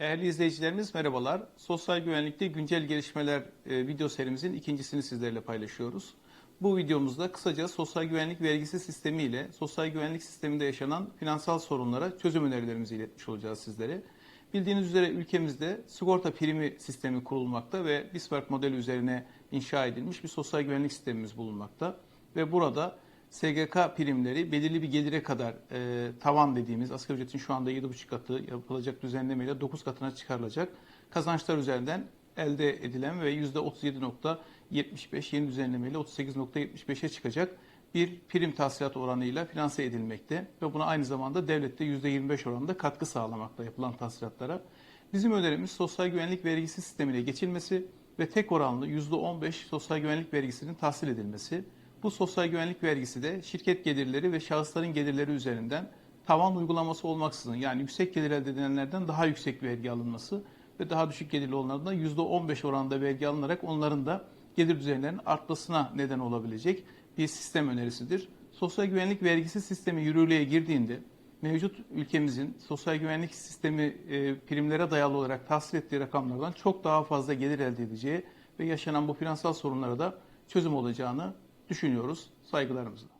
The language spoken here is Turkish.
Değerli izleyicilerimiz merhabalar. Sosyal güvenlikte güncel gelişmeler e, video serimizin ikincisini sizlerle paylaşıyoruz. Bu videomuzda kısaca sosyal güvenlik vergisi sistemi ile sosyal güvenlik sisteminde yaşanan finansal sorunlara çözüm önerilerimizi iletmiş olacağız sizlere. Bildiğiniz üzere ülkemizde sigorta primi sistemi kurulmakta ve Bismarck modeli üzerine inşa edilmiş bir sosyal güvenlik sistemimiz bulunmakta. Ve burada SGK primleri belirli bir gelire kadar e, tavan dediğimiz asgari ücretin şu anda 7,5 katı yapılacak düzenlemeyle 9 katına çıkarılacak kazançlar üzerinden elde edilen ve %37.75 yeni düzenlemeyle 38.75'e çıkacak bir prim tahsilat oranıyla finanse edilmekte ve buna aynı zamanda devlette %25 oranında katkı sağlamakta yapılan tahsilatlara. Bizim önerimiz sosyal güvenlik vergisi sistemine geçilmesi ve tek oranlı %15 sosyal güvenlik vergisinin tahsil edilmesi. Bu sosyal güvenlik vergisi de şirket gelirleri ve şahısların gelirleri üzerinden tavan uygulaması olmaksızın yani yüksek gelir elde edenlerden daha yüksek vergi alınması ve daha düşük gelirli olanlardan %15 oranında vergi alınarak onların da gelir düzeylerinin artmasına neden olabilecek bir sistem önerisidir. Sosyal güvenlik vergisi sistemi yürürlüğe girdiğinde mevcut ülkemizin sosyal güvenlik sistemi e, primlere dayalı olarak tahsil ettiği rakamlardan çok daha fazla gelir elde edeceği ve yaşanan bu finansal sorunlara da çözüm olacağını düşünüyoruz. Saygılarımızla.